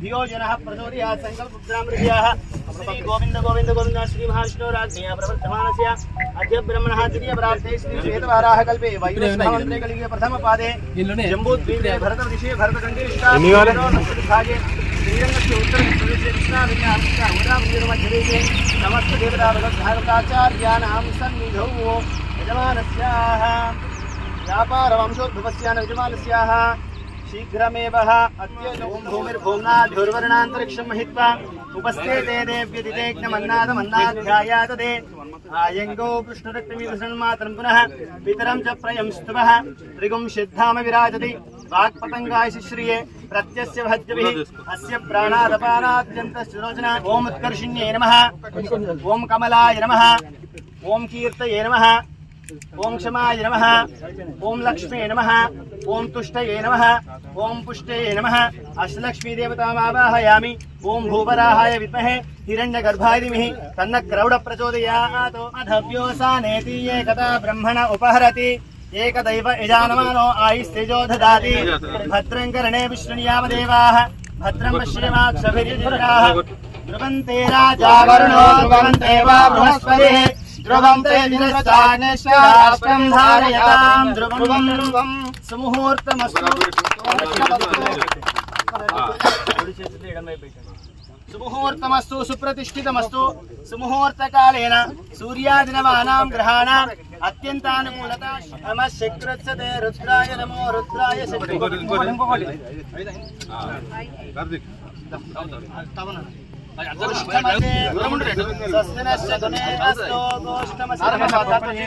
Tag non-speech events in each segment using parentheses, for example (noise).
धियो जनः प्रचोदयाः सङ्कल्पग्रामृत्याः श्री गोविन्द गोविन्द गोविन्द श्रीमहाविष्णोराज्ञया प्रवर्तमानस्य अद्य ब्रह्मणः द्वितीयप्राप्ते श्रीवेदवाराः कल्पे वैवस्वमन्त्रे कलिगे प्रथमपादे जम्बूद्वीपे भरतऋषे भरतकण्ठेष्टागे श्रीरङ्गस्य उत्तरप्रदेशे कृष्णाभिन्यां उदामन्दिरमध्यदेशे समस्तदेवता भगवद्भागवताचार्याणां सन्निधौ యజమానస్యాః వ్యాపార వంశోద్భవస్యాన యజమానస్యాః శీఘ్రమేవ అత్యోం భూమిర్భూమ్నాధ్యుర్వర్ణాంతరిక్షం మహిత్వా. ఉపస్థే తే దేవ్యతిజ్ఞమన్నాదమన్నాధ్యాయాతదే ఆయంగో విష్ణురక్తమీదృషణ్మాతరం పునః పితరం చ ప్రయం స్తువः త్రిగుం సిద్ధామ విరాజతి. వాక్పతంగాయ శిశ్రియే. ప్రత్యస్య భద్రభిः అస్య ప్రాణాదపానాద్యంతశ్రోచన ఓం ఉత్కర్షిణ్యే నమః. ఓం కమలాయ నమః. ఓం కీర్తయే నమః. ఓం క్షమాయ నమ. ఓం లక్ష్మీ నమ. ఓం తుష్టయే నమ. ఓం పుష్టయే నమ. అష్టలక్ష్మీదేవతమావాహయామి. ఓం భూపరాహాయ విద్మహే. హిరణ్య గర్భాయ తన్న క్రౌడ ప్రచోదయాత్ అధవ్యోసానేతి ఏకదా బ్రహ్మణ ఉపహరతి. ఏకదైవ యజానమానో ఆయుస్తేజో దదాతి భద్రం కరణే విష్ణునియామదేవాః భద్రం పశ్యేమాక్షభిర్యజనాః ధ్రువంతే రాజా వరుణో ధ్రువంతే వా బృహస్పతిः. ధ్రువంతే దినశ్చాగ్నిశ్చాస్త్రం ధారయతాం ధ్రువం ధ్రువం సుముహూర్తమస్తు సుముహూర్తమస్తు సుప్రతిష్ఠితమస్తు సుముహూర్తకాలేన సూర్యాదినమానాం గ్రహాణాం అత్యంతానుకూలత నమ శక్రత్సతే రుద్రాయ నమో రుద్రాయ ఐదు తట్ట ఎత్తి మీ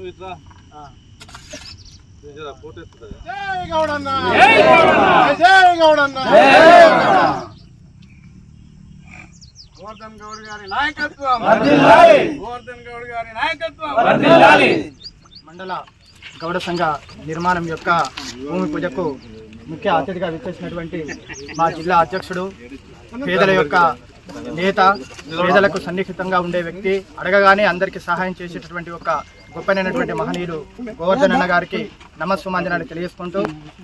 నువ్వు ఇట్లా. ఫోటో ఇస్తుందా జై గౌడన్న. జై గౌడన్న. గోవర్ధన్ గౌడ్ గారి నాయకత్వం. గోవర్ధన్ గౌడ్ గారి నాయకత్వం. మండల గౌడ సంఘ నిర్మాణం యొక్క భూమి పూజకు ముఖ్య అతిథిగా విచ్చేసినటువంటి మా జిల్లా అధ్యక్షుడు పేదల యొక్క నేత పేదలకు సన్నిహితంగా ఉండే వ్యక్తి అడగగానే అందరికీ సహాయం చేసేటటువంటి ఒక గొప్పనైనటువంటి మహనీయులు గోవర్ధన్ అన్న గారికి నమస్సుమాంజనాన్ని తెలియజేసుకుంటూ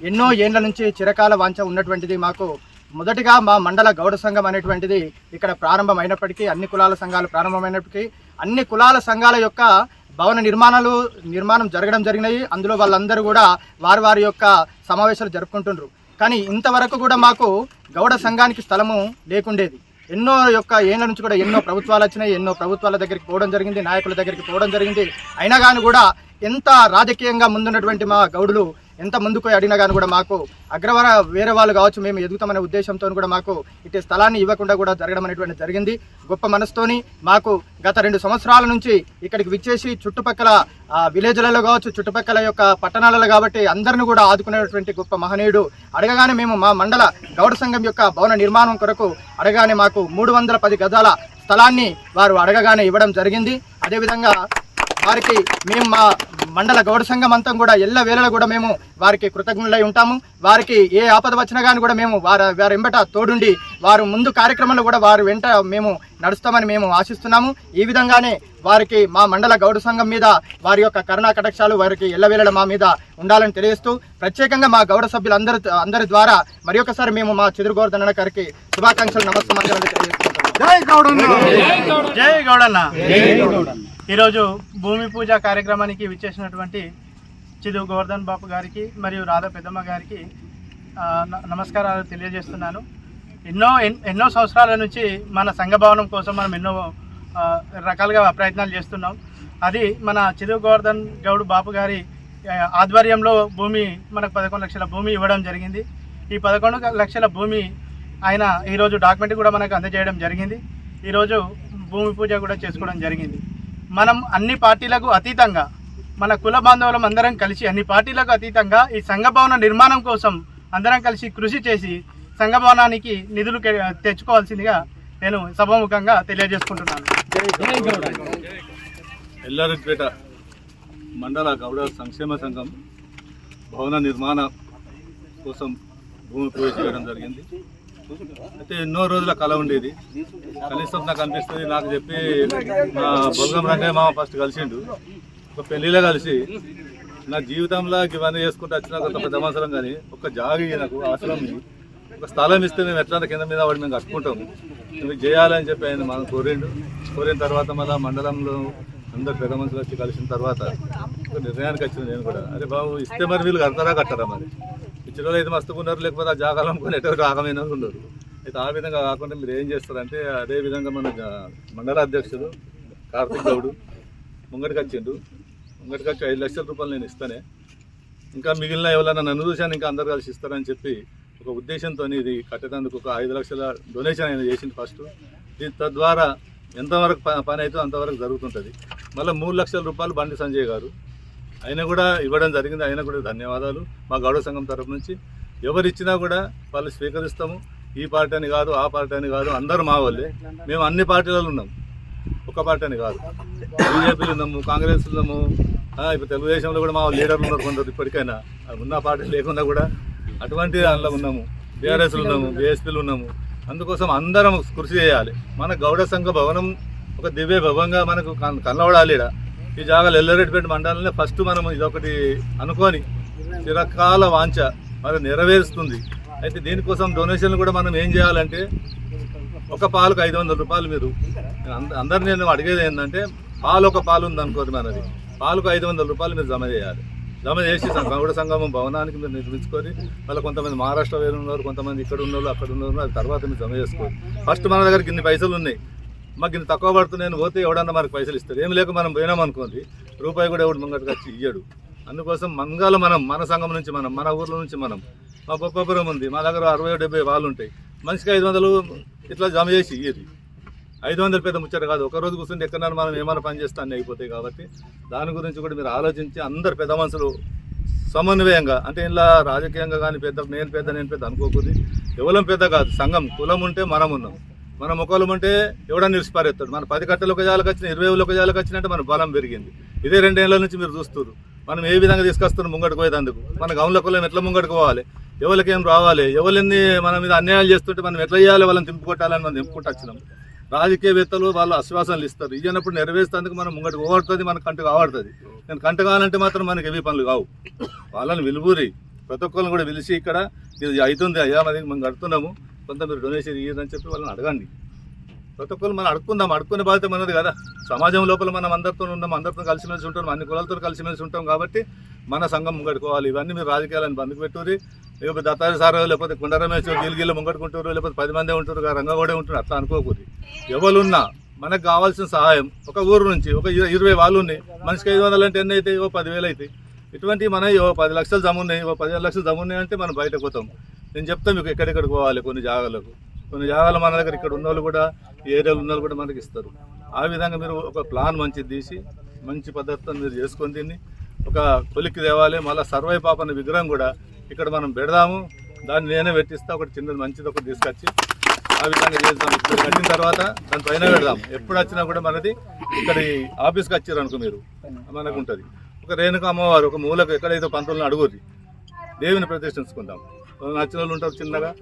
ఎన్నో ఏండ్ల నుంచి చిరకాల వాంఛ ఉన్నటువంటిది మాకు మొదటిగా మా మండల గౌడ సంఘం అనేటువంటిది ఇక్కడ ప్రారంభమైనప్పటికీ అన్ని కులాల సంఘాలు ప్రారంభమైనప్పటికీ అన్ని కులాల సంఘాల యొక్క భవన నిర్మాణాలు నిర్మాణం జరగడం జరిగినాయి. అందులో వాళ్ళందరూ కూడా వారి వారి యొక్క సమావేశాలు జరుపుకుంటుండ్రు. కానీ ఇంతవరకు కూడా మాకు గౌడ సంఘానికి స్థలము లేకుండేది. ఎన్నో యొక్క ఏళ్ళ నుంచి కూడా ఎన్నో ప్రభుత్వాలు వచ్చినాయి ఎన్నో ప్రభుత్వాల దగ్గరికి పోవడం జరిగింది నాయకుల దగ్గరికి పోవడం జరిగింది. అయినా కానీ కూడా ఎంత రాజకీయంగా ముందున్నటువంటి మా గౌడులు ఎంత ముందుకు అడిగినా కానీ కూడా మాకు అగ్రవర వేరే వాళ్ళు కావచ్చు మేము ఎదుగుతామనే ఉద్దేశంతో కూడా మాకు ఇటు స్థలాన్ని ఇవ్వకుండా కూడా జరగడం అనేటువంటి జరిగింది. గొప్ప మనసుతోని మాకు గత రెండు సంవత్సరాల నుంచి ఇక్కడికి విచ్చేసి చుట్టుపక్కల విలేజ్లలో కావచ్చు చుట్టుపక్కల యొక్క పట్టణాలలో కాబట్టి అందరిని కూడా ఆదుకునేటువంటి గొప్ప మహనీయుడు. అడగగానే మేము మా మండల గౌడ సంఘం యొక్క భవన నిర్మాణం కొరకు అడగానే మాకు మూడు వందల పది గజాల స్థలాన్ని వారు అడగగానే ఇవ్వడం జరిగింది. అదేవిధంగా వారికి మేము మా మండల గౌడ సంఘం అంతా కూడా ఎల్ల వేళలో కూడా మేము వారికి కృతజ్ఞులై ఉంటాము. వారికి ఏ ఆపద వచ్చినా కానీ కూడా మేము వారి వారి వెంబట తోడుండి వారు ముందు కార్యక్రమంలో కూడా వారి వెంట మేము నడుస్తామని మేము ఆశిస్తున్నాము. ఈ విధంగానే వారికి మా మండల గౌడ సంఘం మీద వారి యొక్క కరుణా కటాక్షాలు వారికి ఎల్లవేళల మా మీద ఉండాలని తెలియజేస్తూ ప్రత్యేకంగా మా గౌడ సభ్యులందరి అందరి ద్వారా మరి ఒకసారి మేము మా చెదురు గోవర్ధన గారికి శుభాకాంక్షలు నమస్కారాలు తెలియజేస్తున్నాము. జై గౌడన్న. జై గౌడన్న. ఈరోజు భూమి పూజ కార్యక్రమానికి విచ్చేసినటువంటి చిదు గోవర్ధన్ బాబు గారికి మరియు రాధా పెద్దమ్మ గారికి నమస్కారాలు తెలియజేస్తున్నాను. ఎన్నో ఎన్- ఎన్నో సంవత్సరాల నుంచి మన సంఘభవనం కోసం మనం ఎన్నో రకాలుగా ప్రయత్నాలు చేస్తున్నాం. అది మన చిదు గోవర్ధన్ గౌడ్ బాపు గారి ఆధ్వర్యంలో భూమి మనకు పదకొండు లక్షల భూమి ఇవ్వడం జరిగింది. ఈ పదకొండు లక్షల భూమి ఆయన ఈరోజు డాక్యుమెంట్ కూడా మనకు అందజేయడం జరిగింది. ఈరోజు భూమి పూజ కూడా చేసుకోవడం జరిగింది. మనం అన్ని పార్టీలకు అతీతంగా మన కుల బాంధవులం అందరం కలిసి అన్ని పార్టీలకు అతీతంగా ఈ సంఘభవన నిర్మాణం కోసం అందరం కలిసి కృషి చేసి సంఘభవనానికి నిధులు తెచ్చుకోవాల్సిందిగా నేను సభాముఖంగా తెలియజేసుకుంటున్నాను. ఎల్లారెడ్డిపేట మండల గౌడ సంక్షేమ సంఘం భవన నిర్మాణ కోసం భూమి పూజ చేయడం జరిగింది. అయితే ఎన్నో రోజుల కళ ఉండేది. కనీసం నాకు అనిపిస్తుంది నాకు చెప్పి మా బొల్గం రంగయ్య మామ ఫస్ట్ కలిసిండు. ఒక పెళ్ళిలో కలిసి నా జీవితంలో ఇవన్నీ చేసుకుంటూ వచ్చిన కొంత పెద్ద మనసులం కానీ ఒక జాగి నాకు ఆశ్రమం ఒక స్థలం ఇస్తే మేము ఎట్లా కింద మీద వాడు మేము కట్టుకుంటాము. నువ్వు చేయాలని చెప్పి ఆయన మనం కోరిండు. కోరిన తర్వాత మళ్ళీ మండలంలో అందరు పెద్ద మనుషులు వచ్చి కలిసిన తర్వాత ఒక నిర్ణయానికి వచ్చిన నేను కూడా. అరే బాబు ఇస్తే మరి వీళ్ళు కడతారా కట్టరా మరి? ఇచ్చిన అయితే మస్తుగా ఉన్నారు లేకపోతే ఆ జాగాలు అనుకుని ఎటో రాగమైన ఉన్నారు. అయితే ఆ విధంగా కాకుండా మీరు ఏం చేస్తారంటే అదే విధంగా మన మండల అధ్యక్షుడు కార్తిక్ గౌడు ముంగటికి వచ్చిండు. ముంగటికి వచ్చి ఐదు లక్షల రూపాయలు నేను ఇస్తానే. ఇంకా మిగిలిన ఎవరైనా నన్ను చూశాను ఇంకా అందరు కలిసి ఇస్తారని చెప్పి ఒక ఉద్దేశంతో ఇది కట్టేటందుకు ఒక ఐదు లక్షల డొనేషన్ ఆయన చేసింది ఫస్ట్. దీని తద్వారా ఎంతవరకు ప- పని అయితే అంతవరకు జరుగుతుంటుంది. మళ్ళీ మూడు లక్షల రూపాయలు బండి సంజయ్ గారు ఆయన కూడా ఇవ్వడం జరిగింది. ఆయన కూడా ధన్యవాదాలు. మా గౌడవ సంఘం తరఫు నుంచి ఎవరిచ్చినా కూడా వాళ్ళు స్వీకరిస్తాము. ఈ పార్టీ అని కాదు ఆ పార్టీ అని కాదు అందరూ మా వాళ్ళే. మేము అన్ని పార్టీలలో ఉన్నాం. ఒక పార్టీ అని కాదు. బీజేపీలు ఉన్నాము కాంగ్రెస్ ఉన్నాము. ఇప్పుడు తెలుగుదేశంలో కూడా మా లీడర్లు ఉన్నారు కొందరు ఇప్పటికైనా. ఉన్న పార్టీ లేకుండా కూడా అటువంటి దానిలో ఉన్నాము. బీఆర్ఎస్లు ఉన్నాము బీఎస్పీలు ఉన్నాము. అందుకోసం అందరం కృషి చేయాలి. మన గౌడ సంఘ భవనం ఒక దివ్య భవంగా మనకు కన్- కనబడాలి ఈ జాగాలు ఎల్లరెడ్డిపేట మండలంలో ఫస్ట్ మనం ఇదొకటి అనుకొని చిరకాల వాంఛ మరి నెరవేరుస్తుంది. అయితే దీనికోసం డొనేషన్లు కూడా మనం ఏం చేయాలంటే ఒక పాలకు ఐదు వందల రూపాయలు మీరు అంద- అందరు నేను అడిగేది ఏంటంటే పాలు ఒక పాలు ఉంది మనది. పాలకు ఐదు వందల రూపాయలు మీరు జమ చేయాలి. జమ చేసి గౌడ సంగమం భవనానికి మీరు నిర్మించుకొని మళ్ళీ కొంతమంది మహారాష్ట్ర వేరు ఉన్నారు కొంతమంది ఇక్కడ ఉన్నారు అక్కడ ఉన్నారు అది తర్వాత మీరు జమ చేసుకోవాలి. ఫస్ట్ మన దగ్గర ఇన్ని పైసలు ఉన్నాయి మాకు ఇన్ని తక్కువ పడుతుంది నేను పోతే ఎవడన్నా మనకు పైసలు ఇస్తారు ఏం లేక మనం పోయినాం అనుకోండి రూపాయి కూడా ఎవడు ముంగటికి వచ్చి ఇయ్యడు. అందుకోసం మంగాల మనం మన సంఘం నుంచి మనం మన ఊర్లో నుంచి మనం మా గొప్పపురం ఉంది మా దగ్గర అరవై డెబ్బై వాళ్ళు ఉంటాయి. మనిషికి ఐదు వందలు ఇట్లా జమ చేసి ఇయ్యేది ఐదు వందలు పెద్ద ముచ్చట కాదు ఒక రోజు కూర్చుంటే ఎక్కడన్నా మనం ఏమైనా పని చేస్తా అన్నీ అయిపోతాయి కాబట్టి దాని గురించి కూడా మీరు ఆలోచించి అందరు పెద్ద మనుషులు సమన్వయంగా అంటే ఇలా రాజకీయంగా కానీ పెద్ద నేను పెద్ద నేను పెద్ద అనుకోకూడదు. కేవలం పెద్ద కాదు సంఘం కులం ఉంటే మనం ఉన్నాం. మన ముఖాలు ఉంటే ఎవడన్నా నిలిచిపారేస్తాడు మన పది కట్టలు ఒక జాలకు వచ్చిన ఇరవై ఒక జాలకు వచ్చినట్టు మన బలం పెరిగింది. ఇదే రెండేళ్ళ నుంచి మీరు చూస్తారు మనం ఏ విధంగా తీసుకొస్తున్నాం ముంగడికి పోయేందుకు మన గౌన్ల కులం ఎట్లా ముంగడికి పోవాలి? ఎవరికి ఏం రావాలి? ఎవరిని మన మీద అన్యాయాలు చేస్తుంటే మనం ఎట్లా చేయాలి? వాళ్ళని తింపుకొట్టాలని మనం తింపుకుంటూ వచ్చినాం. రాజకీయవేత్తలు వాళ్ళు ఆశ్వాసాలు ఇస్తారు. ఇచ్చినప్పుడు నెరవేర్చేందుకు మనం ముంగడికి ఓడుతుంది మన కంటు ఆడుతుంది నేను కంట కావాలంటే మాత్రం మనకి ఏవి పనులు కావు. వాళ్ళని విలువూరి ప్రతి ఒక్కరిని కూడా పిలిచి ఇక్కడ ఇది అవుతుంది అయ్యా మనకి మనం కడుతున్నాము. కొంత మీరు డొనేషన్ ఇయ్యదని చెప్పి వాళ్ళని అడగండి. ప్రతి ఒక్కరు మనం అడుక్కుందాం అడుక్కునే బాధ్యత మనది కదా. సమాజం లోపల మనం అందరితో ఉన్నాం అందరితో కలిసిమెలిసి ఉంటాం అన్ని కులాలతో కలిసిమెలిసి ఉంటాం కాబట్టి మన సంఘం ముంగడుకోవాలి. ఇవన్నీ మీరు రాజకీయాలను బందుకు పెట్టుకుని లేకపోతే దత్తారి సార్ లేకపోతే కుండ రమేష్ గిలిగిల్లు ముంగడుకుంటారు లేకపోతే పది మందే ఉంటారు రంగగోడే ఉంటారు అట్లా అనుకోకూడదు ఎవరున్నా మనకు కావాల్సిన సహాయం ఒక ఊరు నుంచి ఒక ఇరవై వాళ్ళు ఉన్నాయి మనిషికి ఐదు వందలు అంటే ఎన్ని అవుతాయి ఓ పదివేలు అవుతాయి ఇటువంటి మన ఓ పది లక్షలు జమున్నాయి ఓ పదిహేను లక్షలు జమున్నాయి అంటే మనం బయటకు పోతాం. నేను చెప్తా మీకు ఎక్కడెక్కడికి పోవాలి కొన్ని జాగాలకు. కొన్ని జాగాలు మన దగ్గర ఇక్కడ ఉన్న వాళ్ళు కూడా ఈ ఉన్న వాళ్ళు కూడా మనకి ఇస్తారు. ఆ విధంగా మీరు ఒక ప్లాన్ మంచిది తీసి మంచి పద్ధతితో మీరు చేసుకొని దీన్ని ఒక కొలిక్కి తేవాలి మళ్ళీ సర్వై పాపన విగ్రహం కూడా ఇక్కడ మనం పెడదాము. దాన్ని నేనే పెట్టిస్తా ఒకటి చిన్నది మంచిది ఒకటి తీసుకొచ్చి ఆ విధంగా చేద్దాం. ఇక్కడ కట్టిన తర్వాత దాని పైన పెడదాం. ఎప్పుడు వచ్చినా కూడా మనది ఇక్కడ ఈ ఆఫీస్కి వచ్చారు అనుకో మీరు మనకు ఉంటుంది. ఒక రేణుక అమ్మవారు ఒక మూలకు ఎక్కడైతే పంతులను అడుగుర్రి దేవుని ప్రతిష్ఠించుకుందాం. నచ్చిన వాళ్ళు ఉంటారు చిన్నగా.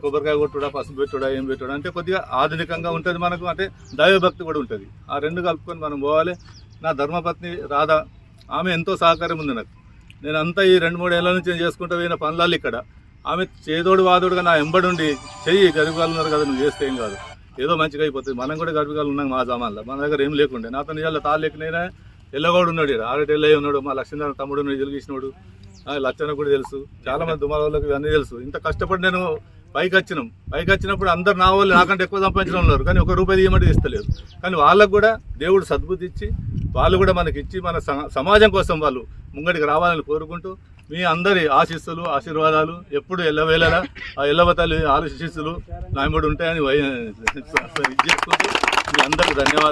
కొబ్బరికాయ కొట్టుడా పసుపు పెట్టుడా ఏం పెట్టుడా అంటే కొద్దిగా ఆధునికంగా ఉంటుంది మనకు. అంటే దైవభక్తి కూడా ఉంటుంది. ఆ రెండు కలుపుకొని మనం పోవాలి. నా ధర్మపత్ని రాధ ఆమె ఎంతో సహకారం ఉంది నాకు. నేను అంతా ఈ రెండు మూడు ఏళ్ళ నుంచి నేను చేసుకుంటూ పోయిన పనులాలు ఇక్కడ. ఆమె చేదోడు వాదోడుగా నా ఎంబడుండి చెయ్యి గర్భకాలు ఉన్నారు కదా నువ్వు చేస్తే ఏం కాదు. ఏదో మంచిగా అయిపోతుంది. మనం కూడా గర్భకాలు ఉన్నాం మా జమాన్లో. మన దగ్గర ఏం లేకుండే. నాతో నిజాల్లో తాళ్ళు ఎక్కినైనా ఎల్లగోడు ఉన్నాడు. ఇక్కడ ఉన్నాడు. మా లక్ష్మీనారాయణ తమ్ముడు ఉన్నాడు వెలిగించినాడు లచ్చన కూడా తెలుసు. చాలా మంది దుమాల వాళ్ళకి ఇవన్నీ తెలుసు. ఇంత కష్టపడి నేను పైకి వచ్చినాం. పైకి వచ్చినప్పుడు అందరు నా వాళ్ళు నాకంటే ఎక్కువ సంపాదించడం ఉన్నారు. కానీ ఒక రూపాయి ఇవ్వమంటే ఇస్తలేదు కానీ వాళ్ళకు కూడా దేవుడు సద్బుద్ధి ఇచ్చి వాళ్ళు కూడా మనకి ఇచ్చి మన సమాజం కోసం వాళ్ళు ముంగడికి రావాలని కోరుకుంటూ మీ అందరి ఆశీస్సులు ఆశీర్వాదాలు ఎప్పుడు ఎల్లవేళలా ఆ ఎల్లవతల్లి ఆశీస్సులు నాయముడు ఉంటాయని వై- (laughs) మీ అందరికి ధన్యవాదాలు.